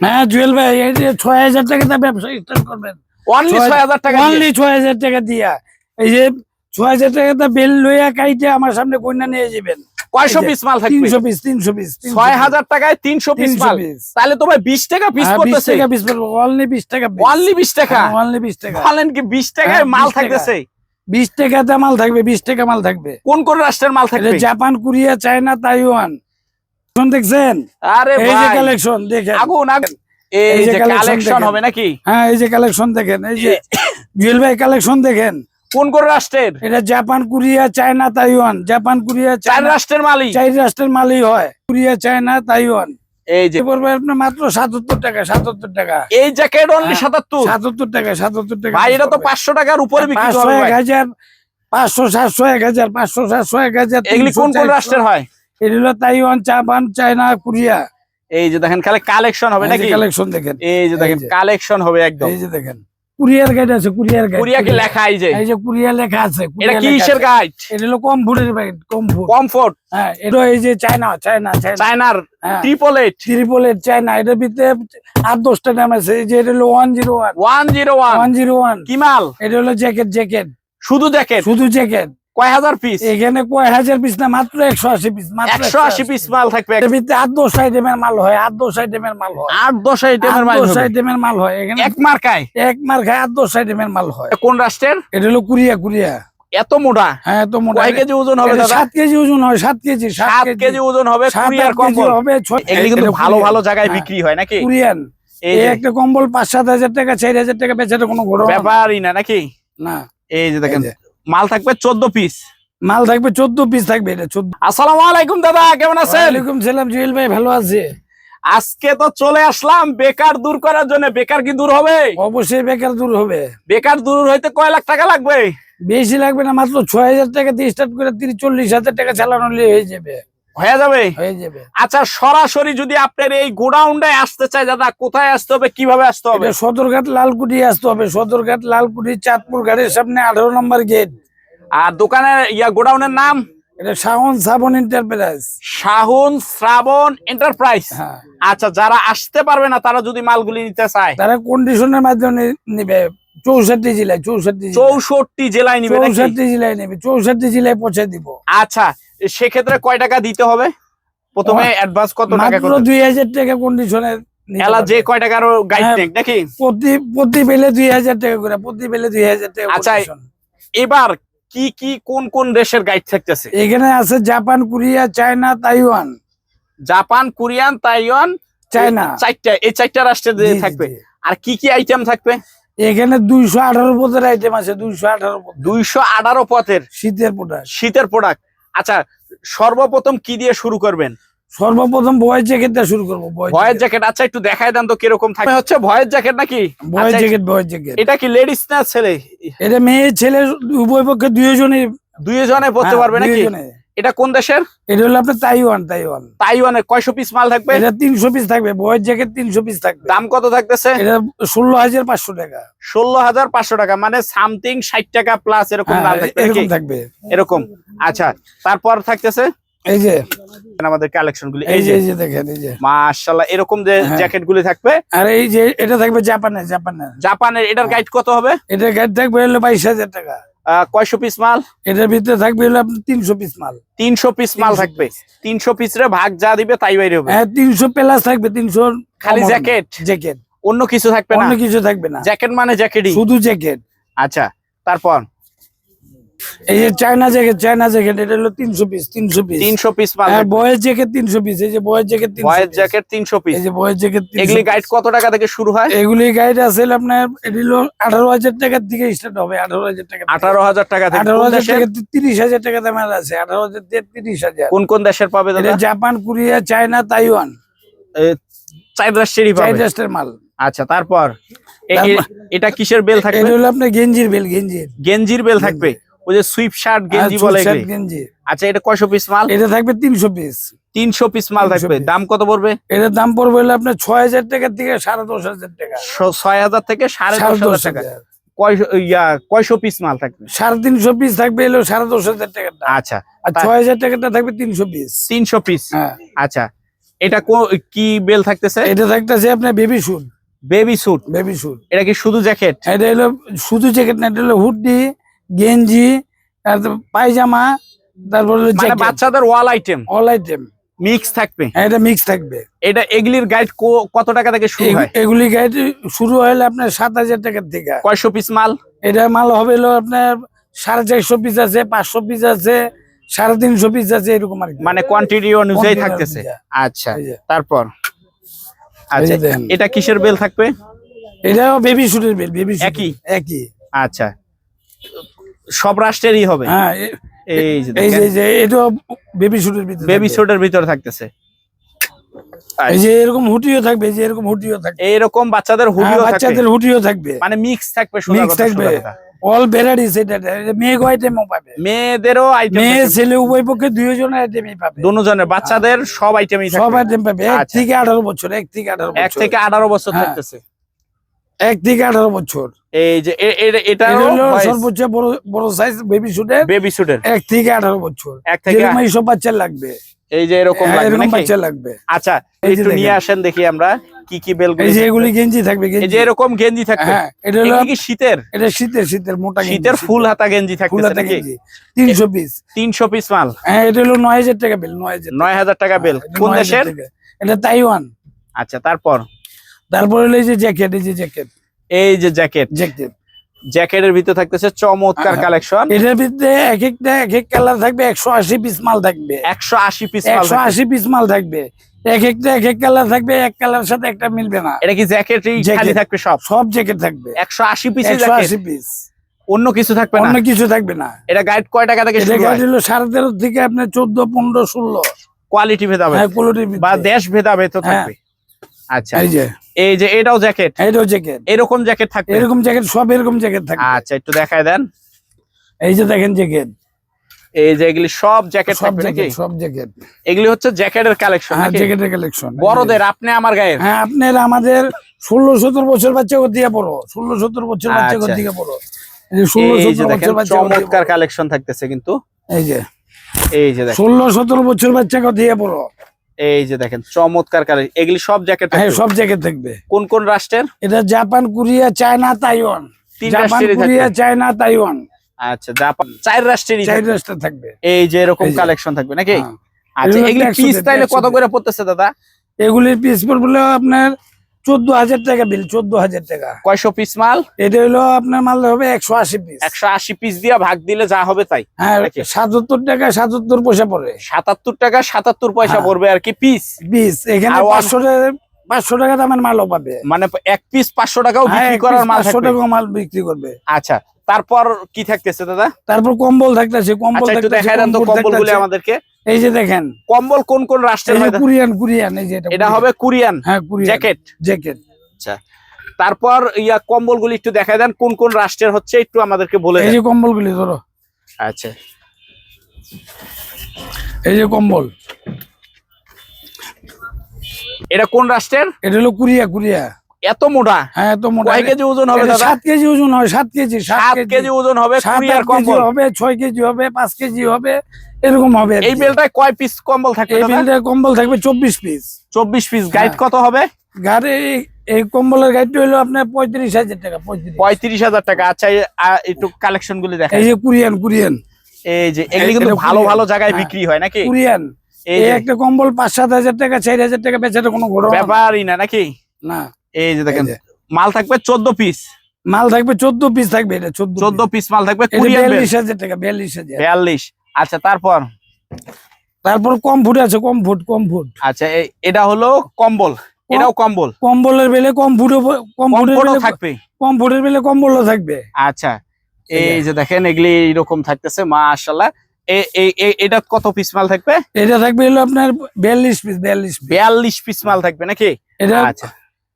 হ্যাঁ জুয়েল ভাই এই যে ছয় হাজার টাকাতে ব্যবসা স্টার্ট করবেন। অনলি ছয় হাজার টাকা। অনলি ছয় হাজার টাকা দিয়া। এই যে ছয় হাজার বেল লইয়া কাইটে আমার সামনে কন্যা নিয়ে যাবেন। কয়শো পিস মাল থাকবে? তিনশো পিস তিনশো পিস ছয় হাজার টাকায় তিনশো পিস মাল। তাহলে বিশ টাকা পিস করতেছে টাকা পিস অনলি বিশ টাকা অনলি বিশ টাকা? অনলি বিশ টাকা। বলেন কি বিশ টাকায় হ্যাঁ, মাল থাকতেছে? বিশ টাকাতে মাল থাকবে বিশ টাকা মাল থাকবে। কোন কোন রাষ্ট্রের মাল থাকবে? Japan Korea China Taiwan. দেখছেন? আরে এই যে কালেকশন দেখেন। আগুন আগুন। এই যে কালেকশন হবে নাকি? হ্যাঁ এই যে কালেকশন দেখেন এই যে জুয়েল ভাই কালেকশন দেখেন। কোন কোন রাষ্ট্রের? এটা Japan Korea China Taiwan. Japan Korea চার রাষ্ট্রের মালিক। চার রাষ্ট্রের মালই হয়। Korea China Taiwan. এই যে পড়বে আপনার মাত্র সাতাত্তর টাকা সাতাত্তর টাকা। এই জ্যাকেট অনলি সাতাত্তর? সাতাত্তর টাকা সাতাত্তর টাকা ভাই এটা তো পাঁচশো টাকার উপরে বিক্রি পাঁচশো এক হাজার পাঁচশো সাতশো এক হাজার পাঁচশো সাতশো এক হাজার এগুলি কোন কোন রাষ্ট্রের হয়? এটা হলো তাইওয়ান জাপান চায়না কোরিয়া। এই যে দেখেন খালি কালেকশন হবে নাকি? কালেকশন দেখেন। এই যে দেখেন কালেকশন হবে একদম। এই যে দেখেন কুরিয়ার গাইড আছে কুরিয়ার গাইড কোরিয়া কি লেখা এই যে? এই যে কুরিয়ার লেখা আছে এটা কুরিয়ার কি ইসের গাইড এটা হলো কম ফুটের গাইড কম কমফোর্ট? হ্যাঁ এটা এই যে চায়না চায়না চায়না। চায়নার ট্রিপল এইট ত্রিপলের চায়না এটার ভিতরে আট দশটা নাম আছে। এই যে এটা হলো one zero one one zero one one zero one কি মাল? এটা হলো জ্যাকেট জ্যাকেট শুধু জ্যাকেট শুধু জ্যাকেট কয় হাজার পিস এখানে কয় হাজার পিস না মাত্র একশো আশি পিস একশো আশি পিস মাল থাকবে আট দশ আইটেমের মাল হয় আট দশ আইটেমের মাল হয়। আট দশ আইটেমের মাল দশ হবে। আইটেমের মাল হয় এখানে এক মার্কায়? এক মার খায় আট দশ আইটেমের মাল হয়। কোন রাষ্ট্রের? এটা হলো কুরিয়া কুরিয়া। এত মোটা? হ্যাঁ তো মোটা। কয় কেজি ওজন হবে সাত কেজি ওজন হয় সাত কেজি সাত কেজি। ওজন হবে কুরিয়ার কম্বল। হবে এগুলি কিন্তু ভালো ভালো জায়গায় হ্যাঁ, বিক্রি হয় নাকি? কুরিয়ান। এই একটা কম্বল পাঁচ সাত হাজার টাকা চার হাজার টাকা বেচাটা কোনো ব্যাপারই না নাকি? না। এই যে দেখেন। মাল থাকবে চোদ্দ পিস মাল থাকবে চোদ্দ পিস থাকবে এটা চোদ্দ। আসসালামু আলাইকুম দাদা কেমন আছেন? ওয়ালাইকুম সালাম জুয়েল ভাই ভালো আছে? আজকে তো চলে আসলাম বেকার দূর করার জন্য। বেকার কি দূর হবে? অবশ্যই বেকার দূর হবে। বেকার দূর হইতে কয় লাখ টাকা লাগবে? বেশি লাগবে না মাত্র ছয় হাজার টাকা দিয়ে স্টার্ট করে তিরিশ চল্লিশ হাজার টাকা চালানো হয়ে যাবে। হয়ে যাবে? আচ্ছা সরাসরি যদি আপনার এই গোডাউনটায় আসতে চাই দাদা কোথায় আসতে হবে কীভাবে আসতে হবে? সদরঘাট লালকুটি আসতে হবে। সদরঘাট লালকুটি চাঁদপুর ঘাটের সামনে আঠারো নম্বর গেট। আর দোকানের ইয়া গোডাউনের নাম? এটা শাহন সাবন এন্টারপ্রাইজ। শাহুন শ্রাবণ এন্টারপ্রাইজ। হ্যাঁ। আচ্ছা যারা আসতে পারবে না তারা যদি মালগুলি নিতে চায়? তারা কন্ডিশনের মাধ্যমে নিবে। চৌষট্টি জেলায় চৌষট্টি চৌষট্টি জেলায় নিবে চৌষট্টি জেলায় নেবে চৌষট্টি জেলায় পৌঁছে দিব। আচ্ছা সেক্ষেত্রে কয় টাকা দিতে হবে? প্রথমে অ্যাডভান্স কত টাকা মাত্র করতে দুই হাজার টাকা কন্ডিশনের এলা যে কয় টাকার গাইড হ্যাঁ। নেক নাকি? প্রতি প্রতি বেলে দুই হাজার টাকা করে প্রতি বেলে দুই হাজার টাকা আচ্ছা, এবার কি কি কোন কোন দেশের গাইড থাকতেছে? এখানে আছে Japan Korea China Taiwan. Japan Korean Taiwan China. চারটা এই চারটা জি, থাকবে। আর কি কি আইটেম থাকবে? এখানে দুইশো আঠারো পদের আইটেম আছে দুইশো আঠারো দুইশো আঠারো পথের শীতের প্রোডাক্ট শীতের প্রোডাক্ট আচ্ছা সর্বপ্রথম কি দিয়ে শুরু করবেন? সর্বপ্রথম ভয়ের জ্যাকেট দিয়ে শুরু করব ভয়ের জ্যাকেট। আচ্ছা একটু দেখাই দেন তো কীরকম থাকে। হচ্ছে ভয়ের জ্যাকেট নাকি? বয়ের আচ্ছা, জ্যাকেট ভয়ের জ্যাকেট। এটা কি লেডিস না ছেলে? এটা মেয়ে ছেলে উভয় পক্ষে দুইজনই দুইজনে পড়তে পারবে নাকি? এটা কোন দেশের? এটা হলো আপনার তাইওয়ান তাইওয়ান। তাইওয়ানের কয়শো পিস মাল থাকবে? এটা তিনশো পিস থাকবে বয়ের জ্যাকেট তিনশো পিস থাকবে। দাম কত থাকতেছে? এটা ষোলো হাজার পাঁচশো টাকা। ষোলো হাজার পাঁচশো টাকা মানে সামথিং ষাট টাকা প্লাস এরকম হ্যাঁ, দাম থাকবে এরকম থাকবে। এরকম। আচ্ছা তারপর থাকতেছে? এই যে। আমাদের কালেকশন গুলি এই যে এই যে দেখেন এই যে। মাশাল্লাহ এরকম যে হ্যাঁ। জ্যাকেট গুলি থাকবে? আর এই যে এটা থাকবে জাপানের জাপানের। জাপানের এটার গাইড কত হবে? এটা গাইড থাকবে হলো বাইশ হাজার টাকা। কয়শো পিস মাল? এটার ভিতরে থাকবে হলো আপনার তিনশো পিস মাল। তিনশো পিস মাল থাকবে। তিনশো পিস রে ভাগ যা দিবে তাই বাইরে হবে। হ্যাঁ তিনশো প্লাস থাকবে তিনশো খালি জ্যাকেট জ্যাকেট অন্য কিছু থাকবে না? অন্য কিছু থাকবে না। জ্যাকেট মানে জ্যাকেটই শুধু জ্যাকেট আচ্ছা তারপর? এই যে চায়না জ্যাকেট চায়না জ্যাকেট এটা হলো তিনশো পিস তিনশো পিস তিনশো পিস হ্যাঁ বয়ের জ্যাকেট তিনশো পিস এই যে বয়ের জ্যাকেট বয়ের জ্যাকেট তিনশো পিস এই যে বয়ের জ্যাকেট এগুলি গাইড কত টাকা থেকে শুরু হয়? এগুলি গাইড আছে আপনার এটি হলো আঠারো হাজার টাকার দিকে স্টার্ট হবে আঠারো হাজার টাকা আঠারো হাজার টাকা আঠারো কোন হাজার দেশের? টাকা তিরিশ হাজার টাকা দামের আছে আঠারো হাজার থেকে তিরিশ হাজার। কোন কোন দেশের পাবে এটা জাপান কোরিয়া চায়না তাইওয়ান রাষ্ট্রেরই রাষ্ট্রের মাল। আচ্ছা তারপর? এটা কিসের বেল থাকবে? এটা হলো আপনার গেঞ্জির বেল গেঞ্জির গেঞ্জির বেল থাকবে? ওই যে সুইপ শার্ট গেঞ্জি আর বলে। গেঞ্জি। আচ্ছা এটা কয়শো পিস মাল? এটা থাকবে তিনশো পিস তিনশো পিস মাল থাকবে। দাম কত পড়বে? এটার দাম পড়বে হলো আপনার ছয় হাজার টাকার থেকে সাড়ে দশ হাজার টাকা। ছয় হাজার থেকে সাড়ে দশ হাজার টাকা। কয়শো ইয়া কয়শো পিস মাল থাকবে? সাড়ে তিনশো পিস থাকবে এলো সাড়ে দশ হাজার টাকাটা আচ্ছা। আর ছয় হাজার টাকাটা থাকবে তিনশো পিস তিনশো পিস হ্যাঁ। আচ্ছা। এটা কো- বেল থাকতেছে? এটা থাকতেছে আপনার baby suit baby suit baby suit এটা কি শুধু জ্যাকেট এটা হলো শুধু জ্যাকেট না এটা হলো হুডি গেঞ্জি তারপর পায়জামা তারপর মানে বাচ্চাদের wall item all item mix থাকবে? এটা মিক্স থাকবে। এটা এগুলির গাইড কত টাকা থেকে শুরু হয়? এগুলি গাইড শুরু হলে আপনার সাত হাজার টাকার থেকে। কয়শো পিস মাল? এটা মাল হবে আপনার সাড়ে চারশো পিস আছে পাঁচশো পিস আছে সাড়ে তিনশো পিস আছে এরকম আর মানে কোয়ান্টিটি অনুযায়ী থাকতেছে? আচ্ছা তারপর? আচ্ছা। এটা কিসের বেল থাকবে? এটাও বেবি শুটের বেল বেবি একই? একই। আচ্ছা। সব রাষ্ট্রেরই হবে। হ্যাঁ এই যে এই যে এই বেবি শুটের ভিতরে বেবি থাকবে। ভিতরে থাকতেছে। এই যে এরকম হুটিও থাকবে যে এরকম হুটিও থাকবে। এইরকম বাচ্চাদের হ্যাঁ, থাকবে। বাচ্চাদের হুটিও থাকবে। মানে মিক্স থাকবে মিক্স থাকবে। অল ভ্যারাইটিস এটা এটা মেয়ে আইটেমও পাবে। মেয়েদেরও আইটেম মেয়ে ছেলে উভয় পক্ষে আইটেমই পাবে। দুজনের বাচ্চাদের সব আইটেমই সব আইটেম পাবে। এক আচ্ছা। থেকে আঠারো বছর এক থেকে আঠারো এক বছর। থেকে আঠারো বছর হ্যাঁ। থাকতেছে। এক থেকে আঠারো বছর। এই যে এটা সর্বোচ্চ বড় বড় সাইজ বেবি শুটের বেবি স্যুটের এক থেকে আঠারো বছর। এক থেকে এইসব বাচ্চার লাগবে। এই যে এরকম হ্যাঁ, বাচ্চা লাগবে। আচ্ছা একটু নিয়ে আসেন দেখি আমরা কি কি বেল এই যে এগুলি গেঞ্জি থাকবে এই যে এরকম গেঞ্জি থাকবে। হ্যাঁ এটা হলো কি শীতের? এটা শীতের শীতের মোটা শীতের ফুল হাতা গেঞ্জি ফুল থাকতেছে হাতা গেঞ্জি। তিনশো পিস তিনশো পিস মাল। হ্যাঁ এটা হলো নয় হাজার টাকা বেল নয় হাজার নয় হাজার টাকা বেল এটা কোন 9,000 দেশের? এটা তাইওয়ান আচ্ছা তারপর? তারপর হলো এই যে জ্যাকেট এই যে জ্যাকেট এই যে জ্যাকেট জ্যাকেট জ্যাকেটের ভিতরে থাকতেছে চমৎকার হ্যাঁ। কালেকশন এটার ভিতরে এক একটা এক এক কালার থাকবে একশো আশি পিস মাল থাকবে। একশো আশি পিস মাল একশো। আশি পিস মাল থাকবে। এক একটা এক এক কালার থাকবে এক কালার সাথে একটা মিলবে না। এটা কি জ্যাকেটই খালি থাকবে সব? সব জ্যাকেট থাকবে। একশো আশি পিস একশো জ্যাকেট আশি পিস অন্য কিছু থাকবে না? অন্য কিছু থাকবে না। এটা গাইড কয় টাকা থেকে শুরু হয়? হলো সাড়ে তেরো থেকে আপনার চোদ্দ পনেরো ষোলো। কোয়ালিটি ভেদাবে হ্যাঁ কোয়ালিটির বা দেশ ভেদাবে তো হ্যাঁ। থাকবে আচ্ছা। এই যে। এই যে এটাও জ্যাকেট? এইটাও জ্যাকেট। এরকম জ্যাকেট থাকবে? এরকম জ্যাকেট সব এরকম জ্যাকেট থাকবে। আচ্ছা একটু দেখায় দেন। এই যে দেখেন জ্যাকেট। এই যে এগুলি সব জ্যাকেট সব জ্যাকেট সব জ্যাকেট। এগুলি হচ্ছে জ্যাকেটের কালেকশন হ্যাঁ জ্যাকেটের কালেকশন। বড়দের আপনি আমার গায়ের? হ্যাঁ আপনার আমাদের ষোলো সতেরো বছর বাচ্চা দিয়ে পড়ো। ষোলো সতেরো বছর বাচ্চা আচ্ছা। দিয়ে যে ষোলো সতেরো বছর বাচ্চা চমৎকার কালেকশন থাকতেছে কিন্তু। এই যে। এই যে ষোলো সতেরো বছর দিয়ে পড়ো। এই যে দেখেন চমৎকার কালার। এগুলি সব জ্যাকেট হ্যাঁ সব জ্যাকেট থাকবে। কোন কোন রাষ্ট্রের? এটা জাপান কোরিয়া চায়না তাইওয়ান। তিন জাপান কোরিয়া চায়না তাইওয়ান। আচ্ছা জাপান চার রাষ্ট্রেরই চার রাষ্ট্র থাকবে। এই যে এরকম কালেকশন থাকবে নাকি? হ্যাঁ। আচ্ছা এগুলি পিস তাইলে কত করে পড়তেছে দাদা? এগুলির পিস পড়বে আপনার চোদ্দ হাজার টাকা বিল চোদ্দ হাজার টাকা। কয়শো পিস মাল? এটা হলো আপনার মাল হবে একশো আশি পিস একশো আশি পিস দিয়ে ভাগ দিলে যা হবে তাই। হ্যাঁ? সাতাত্তর টাকা সাতাত্তর পয়সা পড়ে সাতাত্তর টাকা সাতাত্তর পয়সা হ্যাঁ। পড়বে আর কি পিস পিস এখানে পাঁচশো টাকা পাঁচশো টাকা দামের মালও পাবে। মানে এক পিস পাঁচশো টাকাও হ্যাঁ, বিক্রি করার মাল 500 থাকবে। টাকা মাল বিক্রি করবে। আচ্ছা তারপর কি থাকতেছে দাদা? তারপর কম্বল থাকতেছে কম্বল আচ্ছা দেন তো কম্বল কম্বল আমাদেরকে। এই যে দেখেন। কম্বল কোন কোন রাষ্ট্রের কুরিয়ান কুরিয়ান এই যে এটা এটা হবে কোরিয়ান। হ্যাঁ কুরিয়ান। জ্যাকেট। জ্যাকেট। আচ্ছা। তারপর ইয়া কম্বল গুলি একটু দেখাই দেন কোন কোন রাষ্ট্রের হচ্ছে একটু আমাদেরকে বলে এই যে কম্বল গুলি ধরো। আচ্ছা। এই যে কম্বল। এটা কোন রাষ্ট্রের? এটা হলো কুরিয়া কুরিয়া। এত মোটা? হ্যাঁ তো মোটা। কয় কেজি ওজন হবে দাদা? সাত কেজি ওজন হয় সাত কেজি সাত কেজি। ওজন হবে কুরিয়ার কম্বল। হবে ছয় কেজি হবে পাঁচ কেজি হবে এরকম হবে এই। বেলটায় কয় পিস কম্বল থাকবে এই দাদা? বিলটা কম্বল থাকবে চব্বিশ পিস চব্বিশ পিস গাইড হ্যাঁ। কত হবে? গাড়ি এই কম্বলের গাড়িটা হলো আপনার পঁয়ত্রিশ হাজার টাকা পঁয়ত্রিশ। হাজার টাকা। আচ্ছা একটু কালেকশন গুলি দেখাই। এই যে কুরিয়ান কুরিয়ান। এই যে এগুলি কিন্তু ভালো ভালো জায়গায় হ্যাঁ। বিক্রি হয় নাকি? কুরিয়ান। এই একটা কম্বল পাঁচ সাত হাজার টাকা চার হাজার টাকা বেচাটা কোনো ব্যাপারই না নাকি? না। এই যে দেখেন মাল থাকবে চোদ্দ পিস মাল থাকবে চোদ্দ পিস থাকবে এটা চোদ্দ চোদ্দ পিস মাল থাকবে বিয়াল্লিশ হাজার টাকা বিয়াল্লিশ হাজার। বিয়াল্লিশ। আচ্ছা তারপর? তারপর কম ফুট আছে কম ফুট কম ফুট আচ্ছা এটা হলো কম্বল। এটাও কম্বল? কম্বলের বেলে কম ফুটে কম ফুটের বেলে থাকবে? কম ফুটের বেলে কম্বলও থাকবে। আচ্ছা এই যে। দেখেন এগুলি এরকম থাকতেছে এই- এটা কত পিস মাল থাকবে? এটা থাকবে হলো আপনার বিয়াল্লিশ পিস বিয়াল্লিশ বিয়াল্লিশ পিস মাল থাকবে নাকি? এটা আচ্ছা।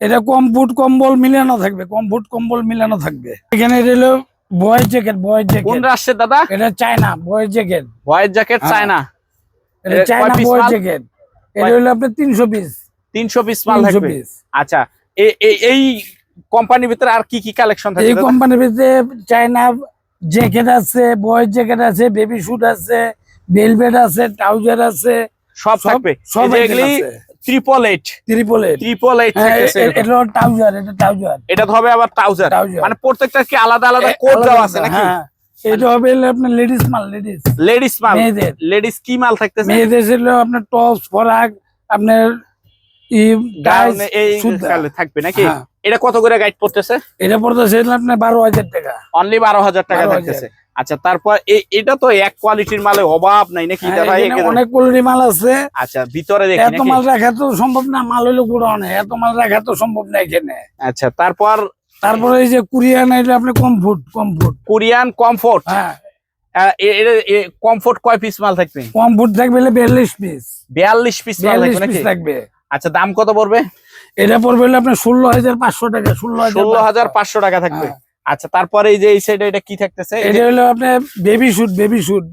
এটা কম কম্বল মিলানো থাকবে কম কম্বল মিলানো থাকবে। এখানে হলো বয়ের জ্যাকেট বয়ের কোন জ্যাকেট রাষ্ট্রের দাদা? এটা চায়না বয়ের জ্যাকেট হোয়াইট জ্যাকেট। চায়না। এটা চায়না বয়ের জ্যাকেট এটা হলো আপনার তিনশো পিস তিনশো পিস মাল থাকবে? আচ্ছা এ- এ- এই কোম্পানির ভিতরে আর কি কি কালেকশন থাকবে এই কোম্পানির ভিতরে চায়না জ্যাকেট আছে বয়ের জ্যাকেট আছে বেবি স্যুট আছে বেলভেট আছে ট্রাউজার আছে। সব থাকবে। সব এই এগুলি। Triple eight eight triple eight হ্যাঁ এটা ট্রাউজার এটা ট্রাউজার এটা তো হবে আবার ট্রাউজার মানে প্রত্যেকটা কি আলাদা আলাদা কোড দেওয়া আছে নাকি? হ্যাঁ। এটা হবে আপনার লেডিস মাল লেডিস লেডিস মাল। লেডিস কি মাল থাকতেছে? মেয়েদের ছিল আপনার টপস ফরাক থাকবে নাকি? হ্যাঁ, এটা কত করে গাইড পড়তেছে? এটা পড়তেছে আপনার বারো হাজার টাকা। অনলি বারো হাজার টাকা 12,000 থাকতেছে। আচ্ছা তারপর এটা তো এক কোয়ালিটির মালে অভাব নাই নাকি এটা ভাই অনেক কোয়ালিটি মাল আছে। আচ্ছা ভিতরে দেখি এত মাল রাখা তো সম্ভব না মাল হইল গুড়ানো এত মাল রাখা তো সম্ভব না এখানে। আচ্ছা তারপর তারপরে এই যে কুরিয়ান এলো আপনি কমফুট কমফুট কোরিয়ান কমফোর্ট হ্যাঁ। কমফোর্ট কয় পিস মাল থাকবে? বিয়াল্লিশ পিস বিয়াল্লিশ পিস মাল থাকবে পিস থাকবে। আচ্ছা দাম কত পড়বে? এটা পড়বে আপনার ষোলো হাজার পাঁচশো টাকা ষোলো ষোলো হাজার পাঁচশো। পাঁচশো টাকা থাকবে। হ্যাঁ। আচ্ছা তারপরে এই যে এই সাইডে এটা কি থাকতেছে? এটা হলো আপনার বেবি শুট বেবি শুট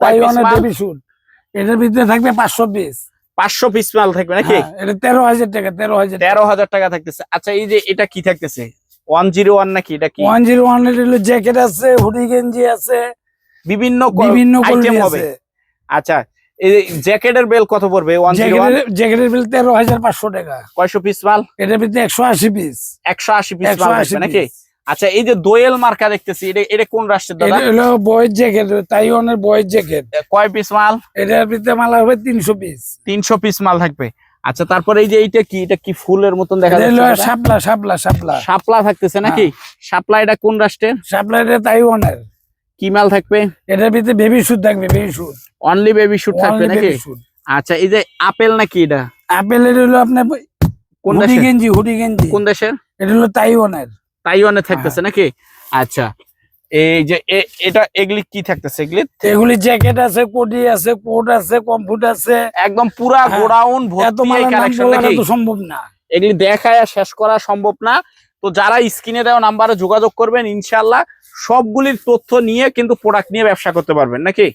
তাইওয়ানের? বেবি শুট এটার ভিতরে থাকবে পাঁচশো পিস পাঁচশো পিস মাল থাকবে নাকি? হ্যাঁ, এটা তেরো হাজার টাকা তেরো হাজার তেরো হাজার টাকা থাকতেছে। আচ্ছা এই যে এটা কি থাকতেছে? ওয়ান জিরো ওয়ান নাকি এটা কি? ওয়ান জিরো ওয়ান হলো জ্যাকেট আছে হুডি গেঞ্জি আছে। বিভিন্ন বিভিন্ন আইটেম হবে। আচ্ছা এই জ্যাকেটের বেল কত পড়বে? ওয়ান জিরো ওয়ান জ্যাকেটের বেল বিল তেরো হাজার পাঁচশো টাকা। কয়শো পিস মাল? এটার ভিতরে একশো আশি পিস একশো আশি পিস মাল থাকবে নাকি? আচ্ছা এই যে দোয়েল মার্কা দেখতেছি এটা এটা কোন রাষ্ট্রের দাদা? এটা হলো বয়ের জ্যাকেট তাইওয়ানের বয়েজ জ্যাকেট। কয় পিস মাল? এটার ভিতরে মাল হবে তিনশো পিস তিনশো পিস মাল থাকবে। আচ্ছা তারপরে এই যে এইটা কি? এটা কি ফুলের মতন দেখা এটা যাচ্ছে? শাপলা শাপলা শাপলা। শাপলা থাকতেছে নাকি? শাপলা এটা কোন রাষ্ট্রের? শাপলা এটা তাইওয়ানের। কি মাল থাকবে? এটার ভিতরে বেবি শুট থাকবে baby suit only baby suit থাকবে নাকি? আচ্ছা এই যে আপেল নাকি এটা? আপেলের হলো আপনার কোন হুডি দেশের? গেঞ্জি হুডি গেঞ্জি। কোন দেশের? এটা হলো তাইওয়ানের। তাইওয়ানে থাকতেছে নাকি? আচ্ছা এই যে এটা এগুলি কি থাকতেছে এগুলি? এগুলি জ্যাকেট আছে কোটি আছে কোট আছে কমফুট আছে। একদম পুরা হ্যাঁ, গোডাউন ভর্তি কালেকশন নাকি? সম্ভব না। এগুলি দেখায় আর শেষ করা সম্ভব না। তো যারা স্ক্রিনে দেওয়া নাম্বারে যোগাযোগ করবেন ইনশাল্লাহ সবগুলির তথ্য নিয়ে কিন্তু প্রোডাক্ট নিয়ে ব্যবসা করতে পারবেন নাকি?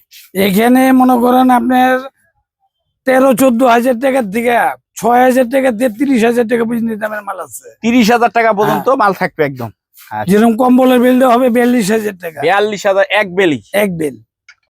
এখানে মনে করেন আপনার তেরো চোদ্দ হাজার টাকার দিকে ছয় হাজার টাকা দিয়ে তিরিশ হাজার টাকা পর্যন্ত দামের মাল আছে। তিরিশ হাজার টাকা পর্যন্ত হ্যাঁ। মাল থাকবে একদম। আচ্ছা। যেরকম কম্বলের বিলটা হবে বিয়াল্লিশ হাজার টাকা। বিয়াল্লিশ হাজার এক বেলি। এক বিল।